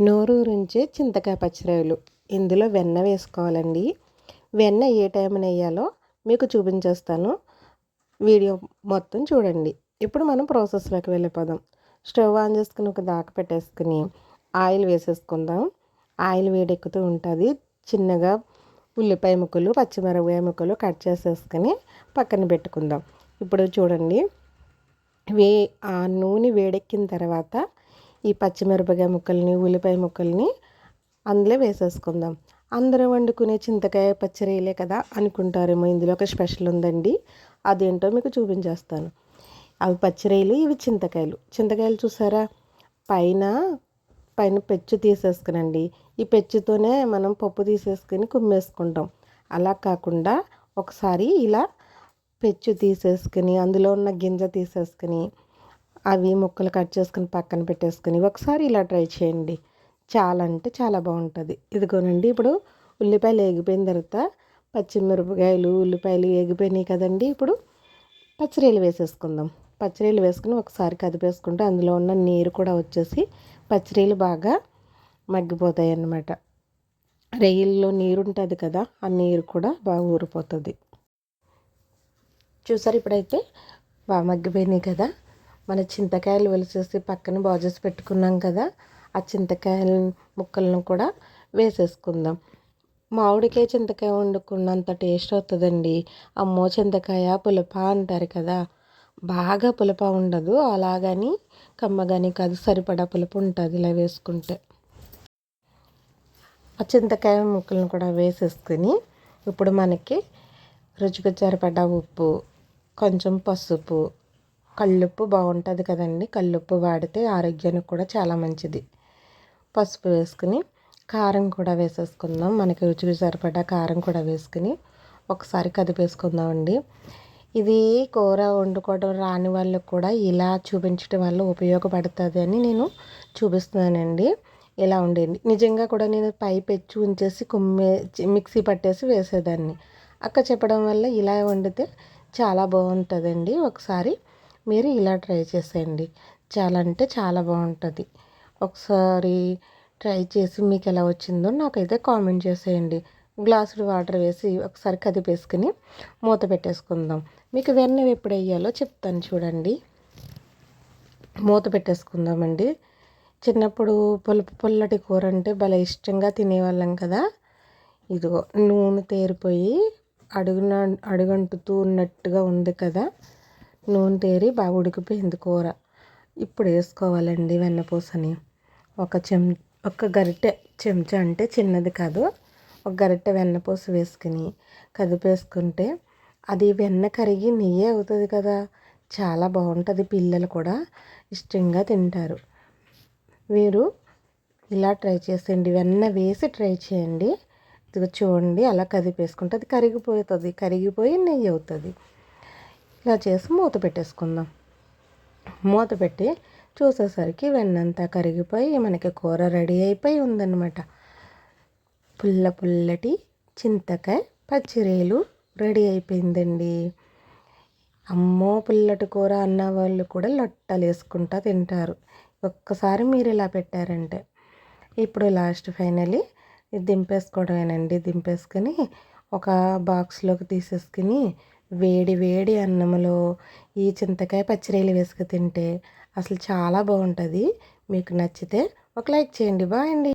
నోరూరించే చింతకాయ పచ్చిరాయలు. ఇందులో వెన్న వేసుకోవాలండి. వెన్న ఏ టైంన వేయాలో మీకు చూపించేస్తాను. వీడియో మొత్తం చూడండి. ఇప్పుడు మనం ప్రాసెస్లోకి వెళ్ళిపోదాం. స్టవ్ ఆన్ చేసుకుని ఒక దాకా పెట్టేసుకుని ఆయిల్ వేసేసుకుందాం. ఆయిల్ వేడెక్కుతూ ఉంటుంది. చిన్నగా ఉల్లిపాయ ముక్కలు పచ్చిమిరపకాయ ముక్కలు కట్ చేసేసుకుని పక్కన పెట్టుకుందాం. ఇప్పుడు చూడండి. వే ఆ నూనె వేడెక్కిన తర్వాత ఈ పచ్చిమిరపకాయ ముక్కల్ని ఉల్లిపాయ ముక్కల్ని అందులో వేసేసుకుందాం. అందరూ వండుకునే చింతకాయ పచ్చడిలే కదా అనుకుంటారేమో ఇందులో ఒక స్పెషల్ ఉందండి. అదేంటో మీకు చూపించేస్తాను. అవి పచ్చిరేలు ఇవి చింతకాయలు. చింతకాయలు చూసారా? పైన పైన పెచ్చు తీసేసుకునండి. ఈ పెచ్చుతోనే మనం పప్పు తీసేసుకుని కుమ్మేసుకుంటాం. అలా కాకుండా ఒకసారి ఇలా పెచ్చు తీసేసుకుని అందులో ఉన్న గింజ తీసేసుకుని అవి ముక్కలు కట్ చేసుకుని పక్కన పెట్టేసుకుని ఒకసారి ఇలా ట్రై చేయండి. చాలా అంటే చాలా బాగుంటుంది. ఇదిగోనండి ఇప్పుడు ఉల్లిపాయలు ఎగిపోయిన తర్వాత పచ్చిమిరపకాయలు ఉల్లిపాయలు ఎగిపోయినాయి కదండి. ఇప్పుడు పచ్చిరీలు వేసేసుకుందాం. పచ్చిరీలు వేసుకుని ఒకసారి కదిపేసుకుంటే అందులో ఉన్న నీరు కూడా వచ్చేసి పచ్చిరీలు బాగా మగ్గిపోతాయి అన్నమాట రెయ్యిల్లో నీరు ఉంటుంది కదా ఆ నీరు కూడా బాగా ఊరిపోతుంది. చూసారు ఇప్పుడైతే బాగా మగ్గిపోయినాయి కదా. మన చింతకాయలు వెలిసేసి పక్కన బాజెస్ పెట్టుకున్నాం కదా ఆ చింతకాయల ముక్కలను కూడా వేసేసుకుందాం. మామిడికాయ చింతకాయ వండుకున్నంత టేస్ట్ అవుతుందండి అమ్మో చింతకాయ పులప అంటారు కదా బాగా పులప ఉండదు అలాగని కమ్మగాని కాదు సరిపడా పులుపు ఉంటుంది ఇలా వేసుకుంటే. ఆ చింతకాయ ముక్కలను కూడా వేసేసుకుని ఇప్పుడు మనకి రుచికి సరిపడా ఉప్పు కొంచెం పసుపు కళ్ళుప్పు బాగుంటుంది కదండి. కళ్ళుప్పు వాడితే ఆరోగ్యానికి కూడా చాలా మంచిది. పసుపు వేసుకుని కారం కూడా వేసేసుకుందాం. మనకి రుచికి సరిపడా కారం కూడా వేసుకుని ఒకసారి కదిపేసుకుందామండి. ఇది కూర వండుకోవడం రాని వాళ్ళకు కూడా ఇలా చూపించడం వల్ల ఉపయోగపడుతుంది అని నేను చూపిస్తున్నానండి. ఇలా ఉండేది నిజంగా కూడా నేను పై పెచ్చు ఉంచేసి కుమ్మే మిక్సీ పట్టేసి వేసేదాన్ని. అక్క చెప్పడం వల్ల ఇలా వండితే చాలా బాగుంటుందండి. ఒకసారి మీరు ఇలా ట్రై చేసేయండి. చాలా అంటే చాలా బాగుంటుంది. ఒకసారి ట్రై చేసి మీకు ఎలా వచ్చిందో నాకైతే కామెంట్ చేసేయండి. గ్లాసుడు వాటర్ వేసి ఒకసారి కదిపేసుకుని మూత పెట్టేసుకుందాం. మీకు వెన్న ఎప్పుడు వేయాలో చెప్తాను చూడండి. మూత పెట్టేసుకుందామండి. చిన్నప్పుడు పులుపు పుల్లటి కూర అంటే భలే ఇష్టంగా తినేవాళ్ళం కదా. ఇదిగో నూనె తేరిపోయి అడుగున అడుగంటుతూ ఉన్నట్టుగా ఉంది కదా. నూనె తేరి బాగా ఉడికిపోయింది కూర. ఇప్పుడు వేసుకోవాలండి వెన్నపూసని ఒక చెం ఒక గరిటె చెంచా అంటే చిన్నది కాదు. ఒక గరిటె వెన్నపూస వేసుకుని కదిపేసుకుంటే అది వెన్న కరిగి నెయ్యి అవుతుంది కదా. చాలా బాగుంటుంది పిల్లలు కూడా ఇష్టంగా తింటారు. మీరు ఇలా ట్రై చేసేయండి. వెన్న వేసి ట్రై చేయండి. ఇదిగో చూడండి అలా కదిపేసుకుంటే అది కరిగిపోతుంది. కరిగిపోయి నెయ్యి అవుతుంది. ఇలా చేసి మూత పెట్టేసుకుందాం. మూత పెట్టి చూసేసరికి వెన్నంతా కరిగిపోయి మనకి కూర రెడీ అయిపోయి ఉందన్నమాట. పుల్ల పుల్లటి చింతకాయ పచ్చిరేలు రెడీ అయిపోయిందండి. అమ్మో పుల్లటి కూర అన్న వాళ్ళు కూడా లొట్టలు వేసుకుంటా తింటారు. ఒక్కసారి మీరు ఇలా పెట్టారంటే. ఇప్పుడు లాస్ట్ ఫైనలీ దింపేసుకోవడమేనండి. దింపేసుకొని ఒక బాక్స్లోకి తీసేసుకుని వేడి వేడి అన్నంలో ఈ చింతకాయ పచ్చిరీలు వేసుకు తింటే అసలు చాలా బాగుంటుంది. మీకు నచ్చితే ఒక లైక్ చేయండి. బాయ్ అండి.